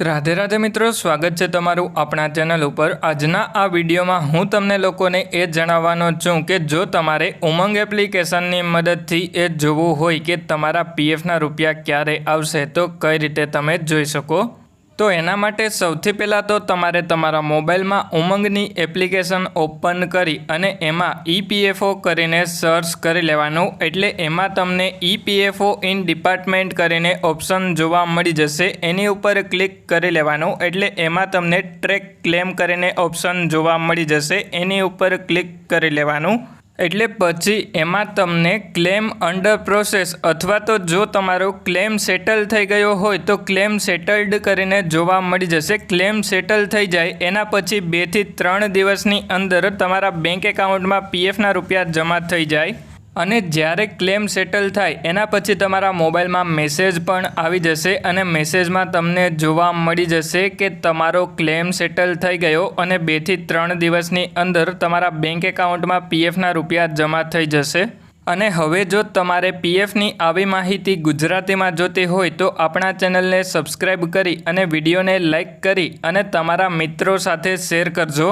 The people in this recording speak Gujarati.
રાધે રાધે મિત્રો, સ્વાગત છે તમારું આપણા ચેનલ ઉપર. આજના આ વિડીયોમાં હું તમને લોકોને એ જણાવવાનો છું કે જો તમારે ઉમંગ એપ્લિકેશનની મદદથી એ જોવું હોય કે તમારા પીએફના રૂપિયા ક્યારે આવશે, તો કઈ રીતે તમે જોઈ શકો? તો એના માટે સૌથી પહેલાં તો તમારે તમારા મોબાઈલમાં ઉમંગની એપ્લિકેશન ઓપન કરી અને એમાં ઈપીએફઓ કરીને સર્ચ કરી લેવાનું. એટલે એમાં તમને ઈપીએફઓ ઇન ડિપાર્ટમેન્ટ કરીને ઓપ્શન જોવા મળી જશે. એની ઉપર ક્લિક કરી લેવાનું. એટલે એમાં તમને ટ્રેક ક્લેમ કરીને ઓપ્શન જોવા મળી જશે. એની ઉપર ક્લિક કરી લેવાનું. એટલે પછી એમાં તમને ક્લેમ અંડર પ્રોસેસ અથવા તો જો તમારો ક્લેમ સેટલ થઈ ગયો હોય તો ક્લેમ સેટલ્ડ કરીને જોવા મળી જશે. ક્લેમ સેટલ થઈ જાય એના પછી બેથી ત્રણ દિવસની અંદર તમારા બેંક એકાઉન્ટમાં પીએફના રૂપિયા જમા થઈ જાય. અને જ્યારે ક્લેમ સેટલ થાય, એના પછી તમારા મોબાઈલમાં મેસેજ પણ આવી જશે અને મેસેજમાં તમને જોવા મળી જશે કે તમારો ક્લેમ સેટલ થઈ ગયો અને બેથી ત્રણ દિવસની અંદર તમારા બેંક એકાઉન્ટમાં પીએફના રૂપિયા જમા થઈ જશે. અને હવે જો તમારે પીએફની આવી માહિતી ગુજરાતીમાં જોતી હોય તો આપણા ચેનલને સબસ્ક્રાઈબ કરી અને વિડીયોને લાઈક કરી અને તમારા મિત્રો સાથે શેર કરજો.